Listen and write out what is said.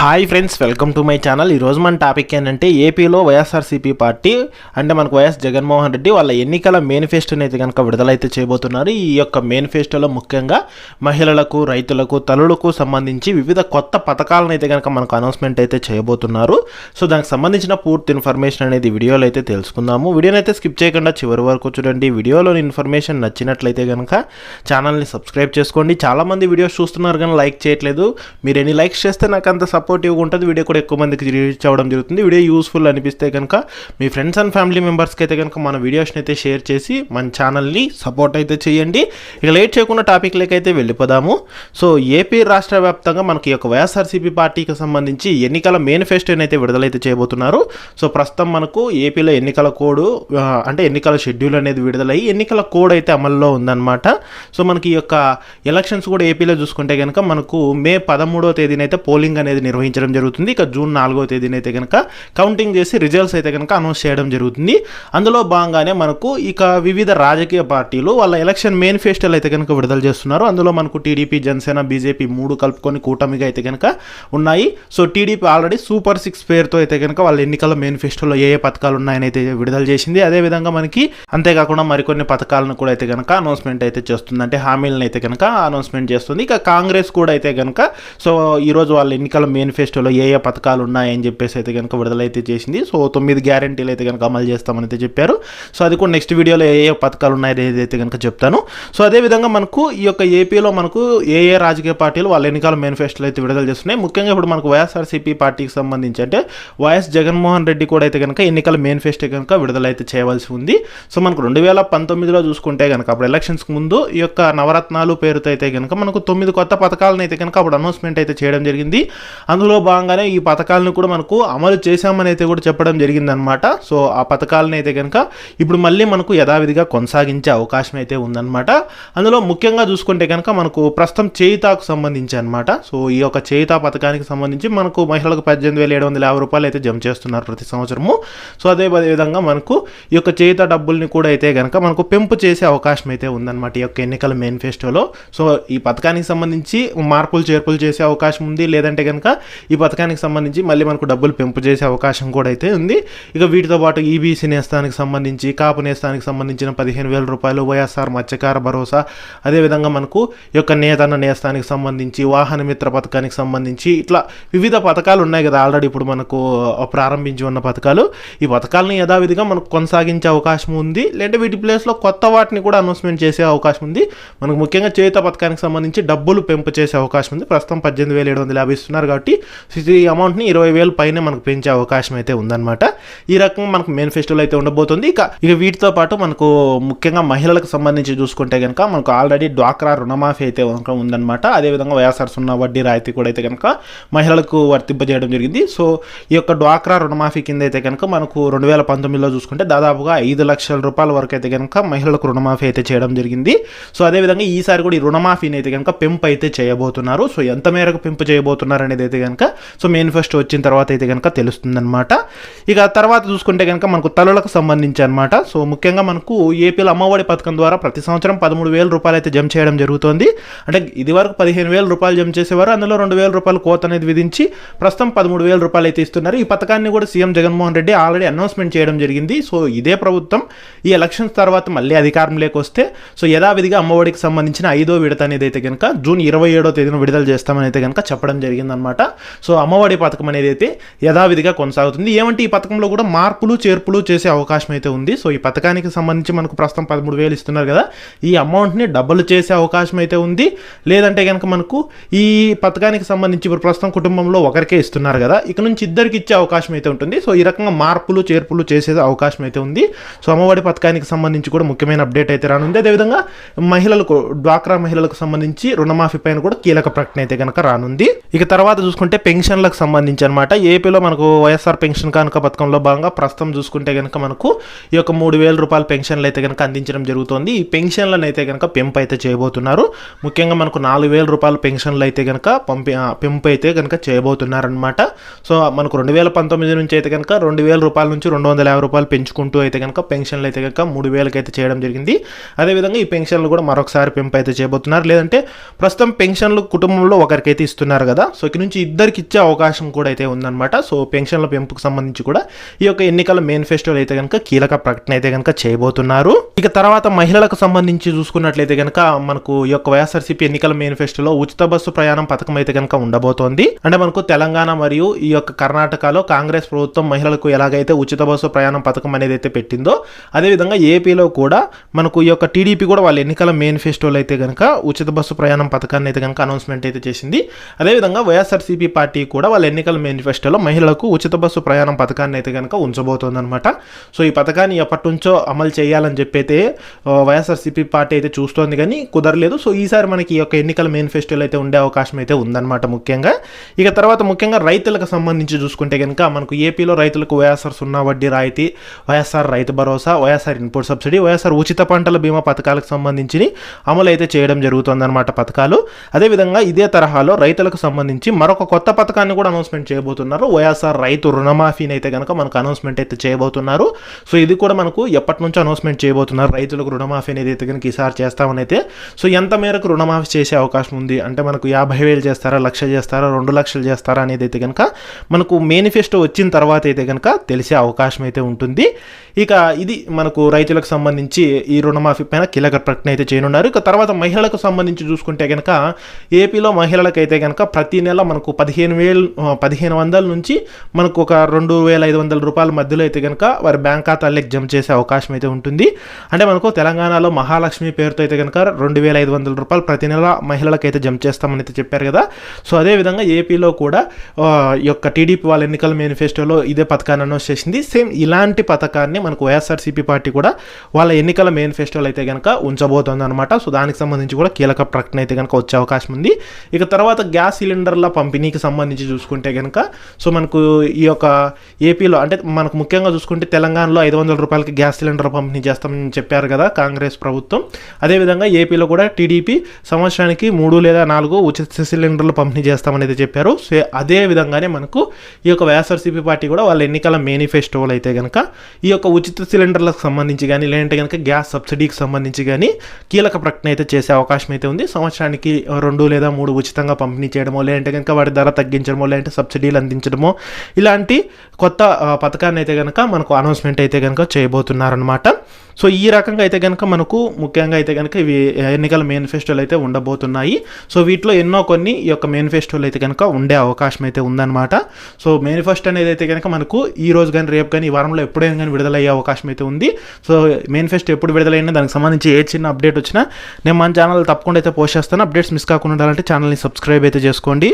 Hi friends welcome to my channel ఈరోజు మన topic ఏంటంటే ఏపీలో వైఎస్ఆర్సీపీ పార్టీ అంటే మనకు వైఎస్ జగన్మోహన్ రెడ్డి వాళ్ళ ఎన్నికల మేనిఫెస్టోని అయితే కనుక విడుదలైతే చేయబోతున్నారు. ఈ యొక్క మేనిఫెస్టోలో ముఖ్యంగా మహిళలకు రైతులకు తల్లులకు సంబంధించి వివిధ కొత్త పథకాలను అయితే కనుక మనకు అనౌన్స్మెంట్ అయితే చేయబోతున్నారు. సో దానికి సంబంధించిన పూర్తి ఇన్ఫర్మేషన్ అనేది వీడియోలో అయితే తెలుసుకుందాము. వీడియోని అయితే స్కిప్ చేయకుండా చివరి వరకు చూడండి. వీడియోలోని ఇన్ఫర్మేషన్ నచ్చినట్లయితే కనుక ఛానల్ని సబ్స్క్రైబ్ చేసుకోండి. చాలామంది వీడియోస్ చూస్తున్నారు కానీ లైక్ చేయట్లేదు. మీరు ఎన్ని లైక్స్ చేస్తే నాకు అంత సపోర్టివ్గా ఉంటుంది వీడియో కూడా ఎక్కువ మందికి రీచ్ అవ్వడం జరుగుతుంది. వీడియో యూస్ఫుల్ అనిపిస్తే కనుక మీ ఫ్రెండ్స్ అండ్ ఫ్యామిలీ మెంబర్స్కి అయితే కనుక మన వీడియోస్ని అయితే షేర్ చేసి మన ఛానల్ని సపోర్ట్ అయితే చేయండి. ఇక లేట్ చేయకుండా టాపిక్లోకి అయితే వెళ్ళిపోదాము. సో ఏపీ రాష్ట్ర వ్యాప్తంగా మనకి యొక్క వైఎస్ఆర్సీపీ పార్టీకి సంబంధించి ఎన్నికల మేనిఫెస్టోని అయితే విడుదలైతే చేయబోతున్నారు. సో ప్రస్తుతం మనకు ఏపీలో ఎన్నికల కోడ్ అంటే ఎన్నికల షెడ్యూల్ అనేది విడుదలయ్యి ఎన్నికల కోడ్ అయితే అమల్లో ఉందన్నమాట. సో మనకి ఈ యొక్క ఎలక్షన్స్ కూడా ఏపీలో చూసుకుంటే కనుక మనకు మే పదమూడవ తేదీనైతే పోలింగ్ అనేది నిర్వహించడం జరుగుతుంది. ఇక జూన్ నాలుగో తేదీన అయితే కనుక కౌంటింగ్ చేసి రిజల్ట్స్ అయితే కనుక అనౌన్స్ చేయడం జరుగుతుంది. అందులో భాగంగానే మనకు ఇక వివిధ రాజకీయ పార్టీలు వాళ్ళ ఎలక్షన్ మేనిఫెస్టోలు అయితే కనుక విడుదల చేస్తున్నారు. అందులో మనకు టీడీపీ జనసేన బీజేపీ మూడు కలుపుకొని కూటమిగా అయితే కనుక ఉన్నాయి. So TDP already super six పేరుతో అయితే కనుక వాళ్ళ ఎన్నికల మేనిఫెస్టోలో ఏ ఏ పథకాలు ఉన్నాయని అయితే విడుదల చేసింది. అదేవిధంగా మనకి అంతేకాకుండా మరికొన్ని పథకాలను కూడా అయితే కనుక అనౌన్స్మెంట్ అయితే చేస్తుంది. అంటే హామీలను అయితే కనుక అనౌన్స్మెంట్ చేస్తుంది. ఇక కాంగ్రెస్ కూడా అయితే కనుక సో ఈరోజు వాళ్ళ ఎన్నికల మేనిఫెస్టోలో ఏ ఏ పథకాలు ఉన్నాయని చెప్పేసి అయితే కనుక విడుదలైతే చేసింది. సో తొమ్మిది గ్యారంటీలు అయితే కనుక అమలు చేస్తామని అయితే చెప్పారు. సో అది కూడా నెక్స్ట్ వీడియోలో ఏ ఏ పథకాలు ఉన్నాయో అయితే కనుక చెప్తాను. సో అదేవిధంగా మనకు ఈ యొక్క ఏపీలో మనకు ఏ ఏ రాజకీయ పార్టీలు వాళ్ళ ఎన్నికల మేనిఫెస్టోలు అయితే విడుదల చేస్తున్నాయి. ముఖ్యంగా ఇప్పుడు మనకు వైఎస్ఆర్సీపీ పార్టీకి సంబంధించి అంటే వైఎస్ జగన్మోహన్ రెడ్డి కూడా అయితే కనుక ఎన్నికల మేనిఫెస్టో కనుక విడుదలైతే చేయవలసి ఉంది. సో మనకు రెండు వేల పంతొమ్మిదిలో చూసుకుంటే కనుక అప్పుడు ఎలక్షన్స్కి ముందు ఈ యొక్క నవరత్నాలు పేరుతో అయితే కనుక మనకు తొమ్మిది కొత్త పథకాలను అయితే కనుక అప్పుడు అనౌన్స్మెంట్ అయితే చేయడం జరిగింది. అందులో భాగంగానే ఈ పథకాలను కూడా మనకు అమలు చేశామని అయితే కూడా చెప్పడం జరిగిందనమాట సో ఆ పథకాలను అయితే కనుక ఇప్పుడు మళ్ళీ మనకు యథావిధిగా కొనసాగించే అవకాశం అయితే ఉందన్నమాట. అందులో ముఖ్యంగా చూసుకుంటే కనుక మనకు ప్రస్తుతం చేయితాకు సంబంధించి అనమాట సో ఈ యొక్క చేయితా పథకానికి సంబంధించి మనకు మహిళలకు పద్దెనిమిది వేల ఏడు వందల యాభై రూపాయలు అయితే జమ చేస్తున్నారు ప్రతి సంవత్సరము. సో అదే విధంగా మనకు ఈ యొక్క చేయిత డబ్బుల్ని కూడా అయితే కనుక మనకు పెంపు చేసే అవకాశం అయితే ఉందన్నమాట ఈ యొక్క ఎన్నికల మేనిఫెస్టోలో. సో ఈ పథకానికి సంబంధించి మార్పులు చేర్పులు చేసే అవకాశం ఉంది. లేదంటే కనుక ఈ పథకానికి సంబంధించి మళ్ళీ మనకు డబ్బులు పెంపు చేసే అవకాశం కూడా అయితే ఉంది. ఇక వీటితో పాటు ఈబీసీ నేస్తానికి సంబంధించి కాపు నేస్తానికి సంబంధించిన పదిహేను వేల రూపాయలు వైఎస్ఆర్ మత్స్యకార భరోసా అదేవిధంగా మనకు ఈ యొక్క నేతన్న నేస్తానికి సంబంధించి వాహన మిత్ర పథకానికి సంబంధించి ఇట్లా వివిధ పథకాలు ఉన్నాయి కదా. ఆల్రెడీ ఇప్పుడు మనకు ప్రారంభించి ఉన్న పథకాలు. ఈ పథకాలను యథావిధిగా మనకు కొనసాగించే అవకాశం ఉంది. లేదంటే వీటి ప్లేస్లో కొత్త వాటిని కూడా అనౌన్స్మెంట్ చేసే అవకాశం ఉంది. మనకు ముఖ్యంగా చేత పథకానికి సంబంధించి డబ్బులు పెంపు చేసే అవకాశం ఉంది. ప్రస్తుతం పద్దెనిమిది వేల ఏడు వందల యాభై ఇస్తున్నారు కాబట్టి ఈ అమౌంట్ని ఇరవై వేలు పైన మనకు పెంచే అవకాశం అయితే ఉందన్నమాట. ఈ రకంగా మనకు మేనిఫెస్టోలో అయితే ఉండబోతుంది. ఇక ఇక వీటితో పాటు మనకు ముఖ్యంగా మహిళలకు సంబంధించి చూసుకుంటే కనుక మనకు ఆల్రెడీ డ్వాక్రా రుణమాఫీ అయితే ఉందన్నమాట. అదేవిధంగా వైఎస్ఆర్ సున్నా వడ్డీ రాయితీ కూడా అయితే కనుక మహిళలకు వర్తింపజేయడం జరిగింది. సో ఈ యొక్క డ్వాక్రా రుణమాఫీ కింద అయితే కనుక మనకు రెండు వేల పంతొమ్మిదిలో చూసుకుంటే దాదాపుగా ఐదు లక్షల రూపాయల వరకు అయితే కనుక మహిళలకు రుణమాఫీ అయితే చేయడం జరిగింది. సో అదేవిధంగా ఈసారి కూడా ఈ రుణమాఫీని అయితే కనుక పెంపు అయితే చేయబోతున్నారు. సో ఎంత మేరకు పెంపు చేయబోతున్నారు అనేది అయితే కనుక సో మేనిఫెస్టో వచ్చిన తర్వాత అయితే కనుక తెలుస్తుందన్నమాట. ఇక తర్వాత చూసుకుంటే కనుక మనకు తల్లులకు సంబంధించి అనమాట సో ముఖ్యంగా మనకు ఏపీలో అమ్మఒడి పథకం ద్వారా ప్రతి సంవత్సరం పదమూడు వేల రూపాయలు అయితే జమ చేయడం జరుగుతుంది. అంటే ఇది వరకు పదిహేను వేల రూపాయలు జమ చేసేవారు అందులో రెండు వేల రూపాయలు కోత అనేది విధించి ప్రస్తుతం పదమూడు వేల రూపాయలు అయితే ఇస్తున్నారు. ఈ పథకాన్ని కూడా CM Jaganmohan Reddy already announcement చేయడం జరిగింది. సో ఇదే ప్రభుత్వం ఈ ఎలక్షన్స్ తర్వాత మళ్ళీ అధికారంలోకి వస్తే సో యథావిధిగా అమ్మఒడికి సంబంధించిన ఐదో విడత అనేది అయితే కనుక జూన్ ఇరవై ఏడో తేదీన విడుదల చేస్తామని అయితే కనుక చెప్పడం జరిగిందనమాట సో అమ్మఒడి పథకం అనేది అయితే యథావిధిగా కొనసాగుతుంది. ఏమంటే ఈ పథకంలో కూడా మార్పులు చేర్పులు చేసే అవకాశం అయితే ఉంది. సో ఈ పథకానికి సంబంధించి మనకు ప్రస్తుతం పదమూడు వేలు ఇస్తున్నారు కదా ఈ అమౌంట్ని డబ్బులు చేసే అవకాశం అయితే ఉంది. లేదంటే కనుక మనకు ఈ పథకానికి సంబంధించి ఇప్పుడు ప్రస్తుతం కుటుంబంలో ఒకరికే ఇస్తున్నారు కదా ఇక నుంచి ఇద్దరికి ఇచ్చే అవకాశం అయితే ఉంటుంది. సో ఈ రకంగా మార్పులు చేర్పులు చేసే అవకాశం అయితే ఉంది. సో అమ్మఒడి పథకానికి సంబంధించి కూడా ముఖ్యమైన అప్డేట్ అయితే రానుంది. అదేవిధంగా మహిళలకు డ్వాక్రా మహిళలకు సంబంధించి రుణమాఫీ పైన కూడా కీలక ప్రకటన అయితే కనుక రానుంది. ఇక తర్వాత చూసుకుంటే పెన్షన్లకు సంబంధించి అనమాట ఏపీలో మనకు వైఎస్ఆర్ పెన్షన్ కానుక పథకంలో భాగంగా ప్రస్తుతం చూసుకుంటే కనుక మనకు ఈ యొక్క మూడు వేల రూపాయల పెన్షన్లు అయితే కనుక అందించడం జరుగుతుంది. ఈ పెన్షన్లను అయితే కనుక పెంపు అయితే చేయబోతున్నారు. ముఖ్యంగా మనకు నాలుగు వేల రూపాయల పెన్షన్లు అయితే కనుక పంపి పెంపు అయితే కనుక చేయబోతున్నారనమాట సో మనకు రెండు వేల పంతొమ్మిది నుంచి అయితే కనుక రెండు వేల రూపాయల నుంచి రెండు వందల యాభై రూపాయలు పెంచుకుంటూ అయితే కనుక పెన్షన్లు అయితే కనుక మూడు వేలకి అయితే చేయడం జరిగింది. అదేవిధంగా ఈ పెన్షన్లు కూడా మరొకసారి పెంపు అయితే చేయబోతున్నారు. లేదంటే ప్రస్తుతం పెన్షన్లు కుటుంబంలో ఒకరికైతే ఇస్తున్నారు కదా. సో ఇక నుంచి ఇద్దరికి ఇచ్చే అవకాశం కూడా అయితే ఉందన్నమాట. సో పెన్షన్ల పెంపుకు సంబంధించి కూడా ఈ యొక్క ఎన్నికల మేనిఫెస్టోలు అయితే కనుక కీలక ప్రకటన అయితే కనుక చేయబోతున్నారు. ఇక తర్వాత మహిళలకు సంబంధించి చూసుకున్నట్లయితే కనుక మనకు ఈ యొక్క వైఎస్ఆర్సీపీ ఎన్నికల మేనిఫెస్టోలో ఉచిత బస్సు ప్రయాణం పథకం అయితే కనుక ఉండబోతోంది. అంటే మనకు తెలంగాణ మరియు ఈ యొక్క కర్ణాటకలో కాంగ్రెస్ ప్రభుత్వం మహిళలకు ఎలాగైతే ఉచిత బస్సు ప్రయాణం పథకం అనేది అయితే పెట్టిందో అదేవిధంగా ఏపీలో కూడా మనకు ఈ యొక్క టీడీపీ కూడా వాళ్ళ ఎన్నికల మేనిఫెస్టోలో అయితే కనుక ఉచిత బస్సు ప్రయాణం పథకాన్ని అయితే కనుక అనౌన్స్మెంట్ అయితే చేసింది. అదేవిధంగా వైఎస్ఆర్సీపీ పార్టీ కూడా వాళ్ళ ఎన్నికల మేనిఫెస్టోలో మహిళలకు ఉచిత బస్సు ప్రయాణం పథకాన్ని అయితే కనుక ఉంచబోతోందనమాట సో ఈ పథకాన్ని ఎప్పటి నుంచో అమలు చేయాలని చెప్పైతే వైఎస్ఆర్సీపీ పార్టీ అయితే చూస్తోంది కానీ కుదరలేదు. సో ఈసారి మనకి ఈ యొక్క ఎన్నికల మేనిఫెస్టోలో అయితే ఉండే అవకాశం అయితే ఉందన్నమాట ముఖ్యంగా. ఇక తర్వాత ముఖ్యంగా రైతులకు సంబంధించి చూసుకుంటే కనుక మనకు ఏపీలో రైతులకు వైఎస్ఆర్ సున్నా వడ్డీ రాయితీ వైఎస్ఆర్ రైతు భరోసా వైఎస్ఆర్ ఇన్పుట్ సబ్సిడీ వైఎస్ఆర్ ఉచిత పంటల బీమా పథకాలకు సంబంధించి అమలు అయితే చేయడం జరుగుతుందన్నమాట పథకాలు. అదేవిధంగా ఇదే తరహాలో రైతులకు సంబంధించి మరొక కొత్త పథకాన్ని కూడా అనౌన్స్మెంట్ చేయబోతున్నారు. వైఎస్ఆర్ రైతు రుణమాఫీని అయితే కనుక మనకు అనౌన్స్మెంట్ అయితే చేయబోతున్నారు. సో ఇది కూడా మనకు ఎప్పటి నుంచో అనౌన్స్మెంట్ చేయబోతున్నారు. రైతులకు రుణమాఫీ అనేది అయితే కనుక ఈసారి చేస్తామని అయితే. సో ఎంత మేరకు రుణమాఫీ చేసే అవకాశం ఉంది? అంటే మనకు యాభై వేలు చేస్తారా లక్ష చేస్తారా రెండు లక్షలు చేస్తారా అనేది అయితే కనుక మనకు మేనిఫెస్టో వచ్చిన తర్వాత అయితే కనుక తెలిసే అవకాశం అయితే ఉంటుంది. ఇక ఇది మనకు రైతులకు సంబంధించి ఈ రుణమాఫీ పైన కీలక ప్రకటన అయితే చేయనున్నారు. ఇక తర్వాత మహిళలకు సంబంధించి చూసుకుంటే కనుక ఏపీలో మహిళలకైతే కనుక ప్రతి నెల మనకు పదిహేను వేలు పదిహేను వందల నుంచి మనకు ఒక రెండు వేల ఐదు వందల రూపాయల మధ్యలో అయితే కనుక వారి బ్యాంక్ ఖాతాలకు జమ చేసే అవకాశం అయితే ఉంటుంది. అంటే మనకు తెలంగాణలో మహాలక్ష్మి పేరుతో అయితే కనుక రెండు వేల ఐదు వందల రూపాయలు ప్రతి నెల మహిళలకు అయితే జమ చేస్తామని అయితే చెప్పారు కదా. సో అదేవిధంగా ఏపీలో కూడా ఈ యొక్క టీడీపీ వాళ్ళ ఎన్నికల మేనిఫెస్టోలో ఇదే పథకాన్ని అనౌన్స్ చేసింది. సేమ్ ఇలాంటి పథకాన్ని మనకు వైఎస్ఆర్సీపీ పార్టీ కూడా వాళ్ళ ఎన్నికల మేనిఫెస్టోలో అయితే కనుక ఉంచబోతోంది అనమాట సో దానికి సంబంధించి కూడా కీలక ప్రకటన అయితే కనుక వచ్చే అవకాశం ఉంది. ఇక తర్వాత గ్యాస్ సిలిండర్ల పంపిణీ పంపిణీకి సంబంధించి చూసుకుంటే కనుక సో మనకు ఈ యొక్క ఏపీలో అంటే మనకు ముఖ్యంగా చూసుకుంటే తెలంగాణలో ఐదు వందల రూపాయలకి గ్యాస్ సిలిండర్ పంపిణీ చేస్తామని చెప్పారు కదా కాంగ్రెస్ ప్రభుత్వం. అదేవిధంగా ఏపీలో కూడా టీడీపీ సంవత్సరానికి మూడు లేదా నాలుగు ఉచిత సిలిండర్లు పంపిణీ చేస్తామని అయితే చెప్పారు. సో అదే విధంగానే మనకు ఈ యొక్క వైఎస్ఆర్సీపీ పార్టీ కూడా వాళ్ళ ఎన్నికల మేనిఫెస్టోలు అయితే కనుక ఈ యొక్క ఉచిత సిలిండర్లకు సంబంధించి కానీ లేదంటే కనుక గ్యాస్ సబ్సిడీకి సంబంధించి కానీ కీలక ప్రకటన అయితే చేసే అవకాశం అయితే ఉంది. సంవత్సరానికి రెండు లేదా మూడు ఉచితంగా పంపిణీ చేయడమో లేదంటే కనుక వాటి ధర తగ్గించడమో లేదంటే సబ్సిడీలు అందించడమో ఇలాంటి కొత్త పథకాన్ని అయితే కనుక మనకు అనౌన్స్మెంట్ అయితే కనుక చేయబోతున్నారనమాట సో ఈ రకంగా అయితే కనుక మనకు ముఖ్యంగా అయితే కనుక ఇవి ఎన్నికల మేనిఫెస్టోలు అయితే ఉండబోతున్నాయి. సో వీటిలో ఎన్నో కొన్ని ఈ యొక్క మేనిఫెస్టోలు అయితే కనుక ఉండే అవకాశం అయితే ఉందన్నమాట. సో మేనిఫెస్టో అనేది అయితే కనుక మనకు ఈ రోజు కానీ రేపు కానీ ఈ వారంలో ఎప్పుడైనా కానీ విడుదలయ్యే అవకాశం అయితే ఉంది. సో మేనిఫెస్టో ఎప్పుడు విడుదలైనా దానికి సంబంధించి ఏ చిన్న అప్డేట్ వచ్చినా నేను మన ఛానల్ తప్పకుండా అయితే పోస్ట్ చేస్తాను. అప్డేట్స్ మిస్ కాకుండా ఉండాలంటే ఛానల్ని సబ్స్క్రైబ్ అయితే చేసుకోండి.